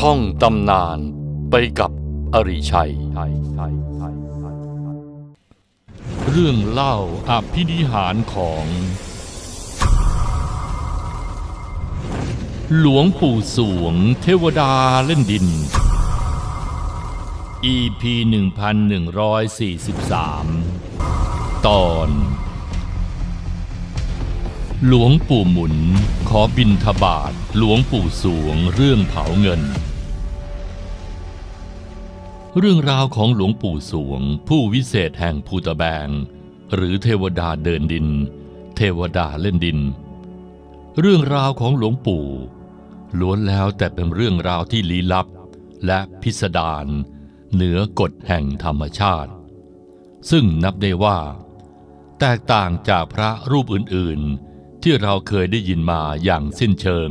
ท่องตำนานไปกับอริชัย เรื่องเล่าอภินิหารของ หลวงปู่สวงเทวดาเล่นดิน EP 1143 ตอน หลวงปู่หมุนขอบินทบาทหลวงปู่สวงเรื่องเผาเงิน เรื่องราวของหลวงปู่สวง ผู้วิเศษแห่งภูตะแบง หรือเทวดาเดินดิน เทวดาเล่นดิน เรื่องราวของหลวงปู่ ล้วนแล้วแต่เป็นเรื่องราวที่ลี้ลับ และพิสดารเหนือกฎแห่งธรรมชาติ ซึ่งนับได้ว่า แตกต่างจากพระรูปอื่นๆ ที่เราเคยได้ยินมาอย่างสิ้นเชิง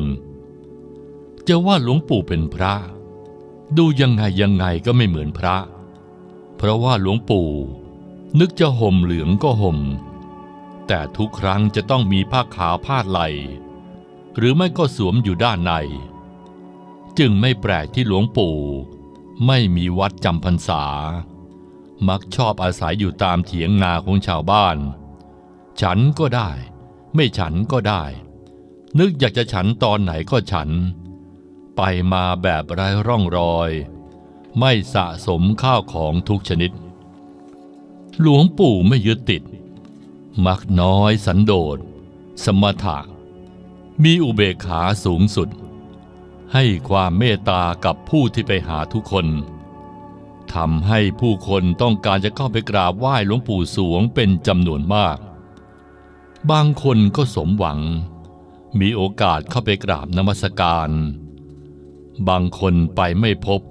จะว่าหลวงปู่เป็นพระ ดูยังไงยังไงก็ไม่เหมือนพระ เพราะว่าหลวงปู่ นึกจะห่มเหลืองก็ห่ม แต่ทุกครั้งจะต้องมีผ้าขาวพาดไหลหรือไม่ก็สวมอยู่ด้านใน จึงไม่แปลกที่หลวงปู่ ไม่มีวัดจำพรรษา มักชอบอาศัยอยู่ตามเถียงนาของชาวบ้าน ฉันก็ได้ ไม่ฉันก็ได้ นึกอยากจะฉันตอนไหนก็ฉัน ไปมาแบบไร้ร่องรอย ไม่สะสมข้าวของทุกชนิด หลวงปู่ไม่ยึดติด มักน้อยสันโดษ สมถะ มีอุเบกขาสูงสุด ให้ความเมตตากับผู้ที่ไปหาทุกคนทำให้ผู้คนต้องการจะเข้าไปกราบไหว้หลวงปู่สวงเป็นจำนวนมาก บางคนก็สมหวัง มีโอกาสเข้าไปกราบนมัสการ บางคนไปไม่พบ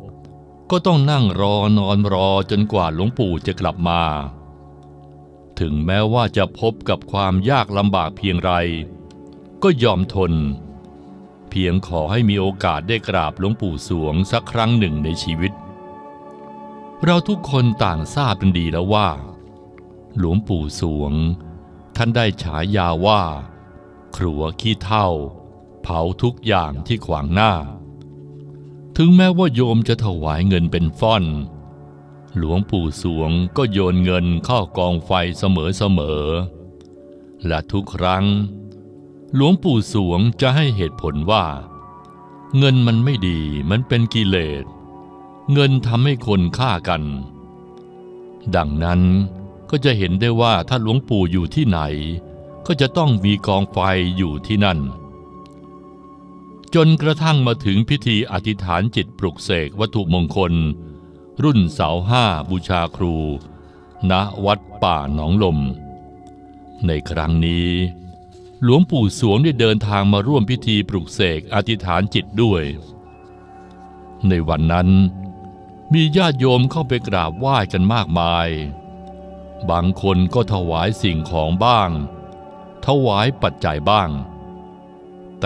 ก็ต้องนั่งรอนอนรอจนกว่าหลวงปู่จะกลับมา ถึงแม้ว่าจะพบกับความยากลำบากเพียงไร ก็ยอมทน เพียงขอให้มีโอกาสได้กราบหลวงปู่สวงสักครั้งหนึ่งในชีวิต เราทุกคนต่างทราบกันดีแล้วว่า หลวงปู่สวง ท่านได้ฉายาว่า ครัวขี้เท่า เผาทุกอย่างที่ขวางหน้า ถึงแม้ว่าโยมจะถวายเงินเป็นฟ่อน หลวงปู่สวงก็โยนเงินเข้ากองไฟเสมอๆและทุกครั้ง หลวงปู่สวงจะให้เหตุผลว่า เงินมันไม่ดีมันเป็นกิเลส เงินทำให้คนฆ่ากัน ดังนั้นก็จะเห็นได้ว่าถ้าหลวงปู่อยู่ที่ไหน ก็จะต้องมีกองไฟอยู่ที่นั่น จนกระทั่งมาถึงพิธีอธิษฐานจิตปลุกเสกวัตถุมงคล รุ่นเสาห้าบูชาครู ณวัดป่าหนองลม ในครั้งนี้ หลวงปู่สวงได้เดินทางมาร่วมพิธีปลุกเสกอธิษฐานจิตด้วย ในวันนั้น มีญาติโยมเข้าไปกราบไหว้กันมากมาย บางคนก็ถวายสิ่งของบ้าง ถวายปัจจัยบ้าง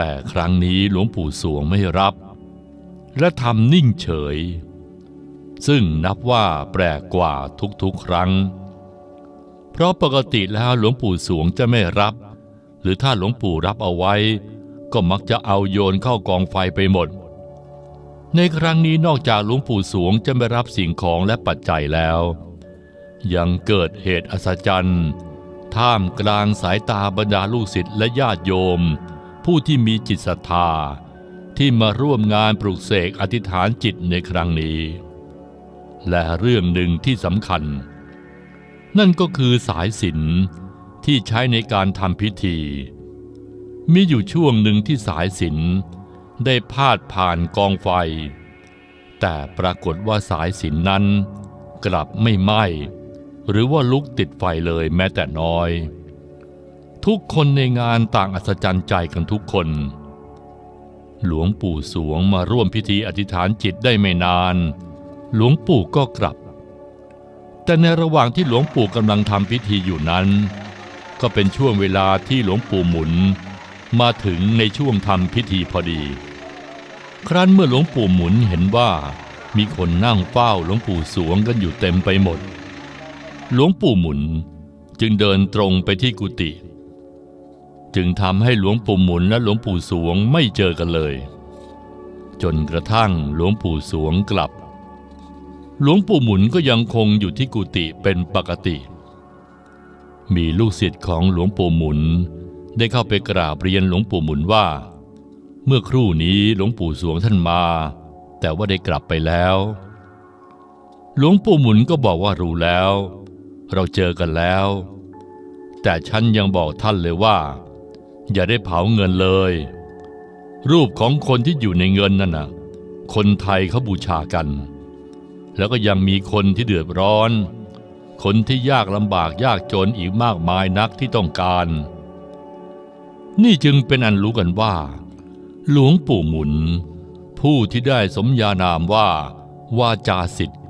แต่ครั้งนี้หลวงปู่สวงไม่รับ และทำนิ่งเฉย ซึ่งนับว่าแปลกกว่าทุกๆครั้ง เพราะปกติแล้วหลวงปู่สวงจะไม่รับ หรือถ้าหลวงปู่รับเอาไว้ ก็มักจะเอาโยนเข้ากองไฟไปหมด ในครั้งนี้นอกจากหลวงปู่สวงจะไม่รับสิ่งของและปัจจัยแล้ว ยังเกิดเหตุอัศจรรย์ท่ามกลางสายตาบรรดาลูกศิษย์และญาติโยม ผู้ที่มีจิตศรัทธา ที่มาร่วมงานปลุกเสกอธิษฐานจิตในครั้งนี้ และเรื่องหนึ่งที่สำคัญ นั่นก็คือสายสินที่ใช้ในการทำพิธี มีอยู่ช่วงหนึ่งที่สายสินได้พาดผ่านกองไฟ แต่ปรากฏว่าสายสินนั้นกลับไม่ไหม้หรือว่าลุกติดไฟเลยแม้แต่น้อย ทุกคนในงานต่างอัศจรรย์ใจกันทุกคน หลวงปู่สวงมาร่วมพิธีอธิษฐานจิตได้ไม่นาน หลวงปู่ก็กลับ แต่ในระหว่างที่หลวงปู่กำลังทำพิธีอยู่นั้น ก็เป็นช่วงเวลาที่หลวงปู่หมุน มาถึงในช่วงทำพิธีพอดี ครั้นเมื่อหลวงปู่หมุนเห็นว่ามีคนนั่งเฝ้าหลวงปู่สวงกันอยู่เต็มไปหมด หลวงปู่หมุนจึงเดินตรงไปที่กุฏิ จึงทำให้หลวงปู่หมุนและหลวงปู่สวงไม่เจอกันเลย จนกระทั่งหลวงปู่สวงกลับ หลวงปู่หมุนก็ยังคงอยู่ที่กุฏิเป็นปกติ มีลูกศิษย์ของหลวงปู่หมุน ได้เข้าไปกราบเรียนหลวงปู่หมุนว่า เมื่อครู่นี้หลวงปู่สวงท่านมา แต่ว่าได้กลับไปแล้ว หลวงปู่หมุนก็บอกว่ารู้แล้ว เราเจอกันแล้วแต่ฉันยังบอกท่านเลยว่า อย่าได้เผาเงินเลย รูปของคนที่อยู่ในเงินนั่นนะคนไทยเขาบูชากัน แล้วก็ยังมีคนที่เดือดร้อน คนที่ยากลำบากยากจนอีกมากมายนักที่ต้องการ นี่จึงเป็นอันรู้กันว่า หลวงปู่หมุน ผู้ที่ได้สมญานามว่า วาจาสิทธิ์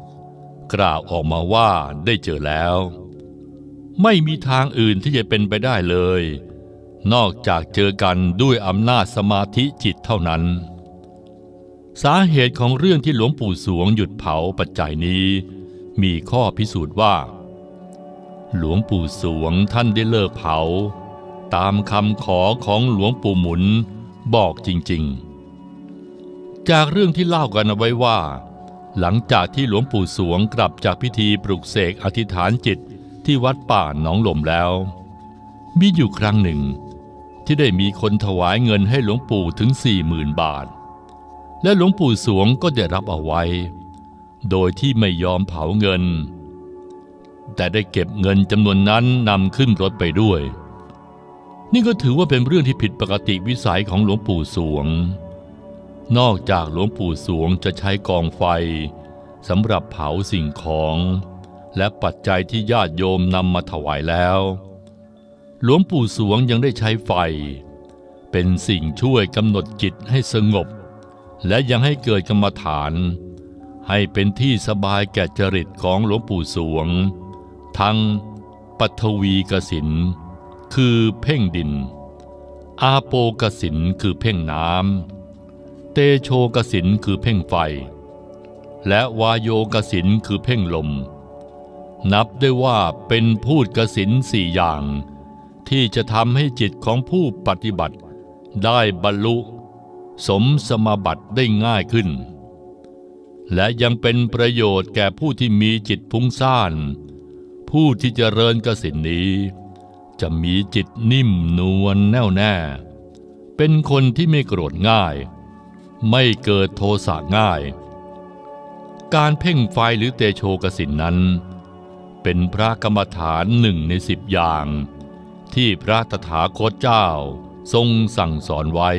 กล่าวออกมาว่าได้เจอแล้ว ไม่มีทางอื่นที่จะเป็นไปได้เลย นอกจากเจอกันด้วยอำนาจสมาธิจิตเท่านั้น สาเหตุของเรื่องที่หลวงปู่สวงหยุดเผาปัจจัยนี้ มีข้อพิสูจน์ว่า หลวงปู่สวงท่านได้เลิกเผา ตามคำขอของหลวงปู่หมุนบอกจริงๆ จากเรื่องที่เล่ากันเอาไว้ว่า หลังจากที่หลวงปู่สวงกลับจากพิธีปลุกเสกอธิษฐานจิตที่วัดป่าหนองหล่มแล้ว มีอยู่ครั้งหนึ่ง ที่ได้มีคนถวายเงินให้หลวงปู่ถึงสี่หมื่นบาท และหลวงปู่สวงก็ได้รับเอาไว้ โดยที่ไม่ยอมเผาเงิน แต่ได้เก็บเงินจำนวนนั้นนำขึ้นรถไปด้วย นี่ก็ถือว่าเป็นเรื่องที่ผิดปกติวิสัยของหลวงปู่สวง นอกจากหลวงปู่สวงจะใช้กองไฟสำหรับเผาสิ่งของ และปัจจัยที่ญาติโยมนำมาถวายแล้ว หลวงปู่สวงยังได้ใช้ไฟ เป็นสิ่งช่วยกำหนดจิตให้สงบ และยังให้เกิดกรรมฐาน ให้เป็นที่สบายแก่จริตของหลวงปู่สวง ทั้งปัทวีกสินคือเพ่งดิน อาโปกสินคือเพ่งน้ำเตโชกสินคือเพ่งไฟ และวายโยกสินคือเพ่งลม นับได้ว่าเป็นพูดกสินสี่อย่าง ที่จะทำให้จิตของผู้ปฏิบัติ ได้บรรลุ สมสมบัติได้ง่ายขึ้น และยังเป็นประโยชน์แก่ผู้ที่มีจิตพุ่งซ่าน ผู้ที่จเจริญกสินนี้ จะมีจิตนิ่มนวลแน่วแน่ เป็นคนที่ไม่โกรธง่าย ไม่เกิดโทสะง่าย การเพ่งไฟหรือเตโชกสินนั้นเป็นพระกรรมฐานหนึ่งในสิบอย่าง ที่พระตถาคตเจ้าทรงสั่งสอนไว้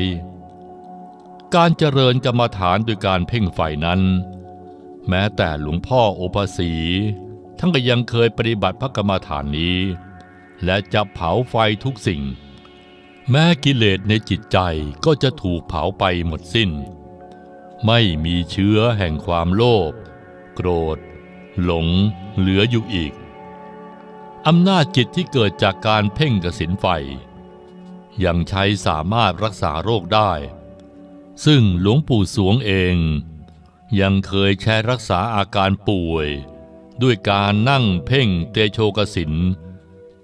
การเจริญกรรมฐานโดยการเพ่งไฟนั้น แม้แต่หลวงพ่อโอภาสีท่านก็ยังเคยปฏิบัติพระกรรมฐานนี้ และจะเผาไฟทุกสิ่ง แม้กิเลสในจิตใจก็จะถูกเผาไปหมดสิ้น ไม่มีเชื้อแห่งความโลภโกรธ หลงเหลืออยู่อีก อำนาจจิตที่เกิดจากการเพ่งกสินไฟ ยังใช้สามารถรักษาโรคได้ ซึ่งหลวงปู่สวงเอง ยังเคยใช้รักษาอาการป่วย ด้วยการนั่งเพ่งเตโชกสิน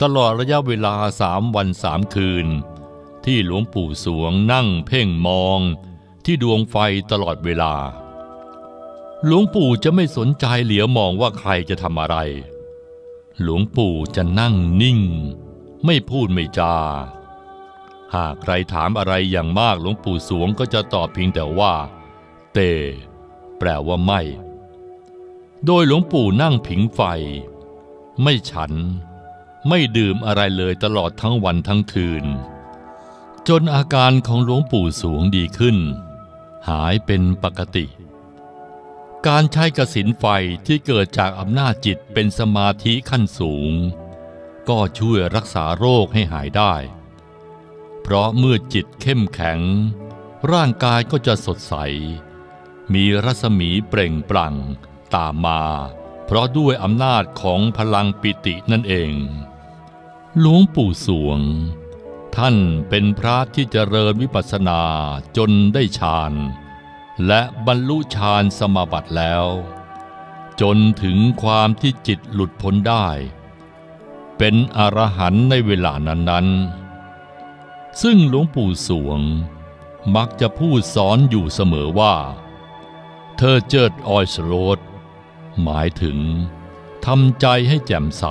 ตลอดระยะเวลาสามวันสามคืน ที่หลวงปู่สวงนั่งเพ่งมองที่ดวงไฟตลอดเวลา หลวงปู่จะไม่สนใจเหลียวมองว่าใครจะทำอะไร หลวงปู่จะนั่งนิ่ง ไม่พูดไม่จา หากใครถามอะไรอย่างมากหลวงปู่สวงก็จะตอบเพียงแต่ว่า เต แปลว่าไม่ โดยหลวงปู่นั่งผิงไฟ ไม่ฉัน ไม่ดื่มอะไรเลยตลอดทั้งวันทั้งคืน จนอาการของหลวงปู่สวงดีขึ้น หายเป็นปกติ การใช้กสินไฟที่เกิดจากอำนาจจิตเป็นสมาธิขั้นสูง ก็ช่วยรักษาโรคให้หายได้ เพราะเมื่อจิตเข้มแข็ง ร่างกายก็จะสดใส มีรัศมีเปล่งปลั่งตามมา เพราะด้วยอำนาจของพลังปิตินั่นเอง หลวงปู่สวง ท่านเป็นพระที่เจริญวิปัสสนาจนได้ฌาน และบรรลุฌานสมาบัติแล้ว จนถึงความที่จิตหลุดพ้นได้ เป็นอรหันต์ในเวลานั้นๆ ซึ่งหลวงปู่สวงมักจะพูดสอนอยู่เสมอว่า เธอเจิดออยสโรดหมายถึงทำใจให้แจ่มใส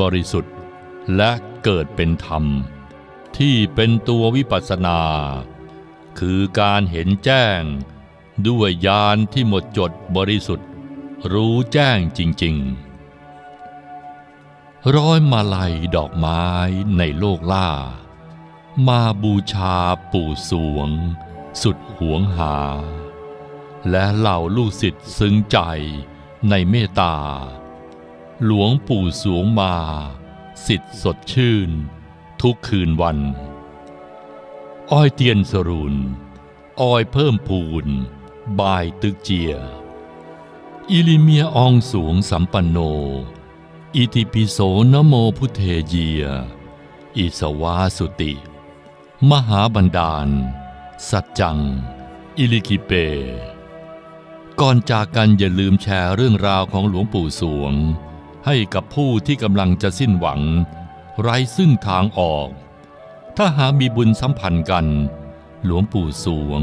บริสุทธิ์ และเกิดเป็นธรรม ที่เป็นตัววิปัสสนา คือการเห็นแจ้ง ด้วยญาณที่หมดจดบริสุทธิ์ รู้แจ้งจริง ๆ ร้อยมาลัยดอกไม้ในโลกล่า มาบูชาปู่สวง สุดหวงหา และเหล่าลูกศิษย์ซึ้งใจในเมตตา หลวงปู่สวงมา สิทธิ์สดชื่น ทุกคืนวัน อ้อยเตียนสรุนอ้อยเพิ่มพูน บายตึกเจีย อิลิเมียอองสูงสัมปันโน อิติปิโสนโมพุทเทเยีย อิสวาสุติ มหาบันดาล สัจจัง อิลิคิเป ก่อนจากกันอย่าลืมแชร์เรื่องราวของหลวงปู่สวง ให้กับผู้ที่กำลังจะสิ้นหวัง ไร้ซึ่งทางออก ถ้าหากมีบุญสัมพันธ์กัน หลวงปู่สวง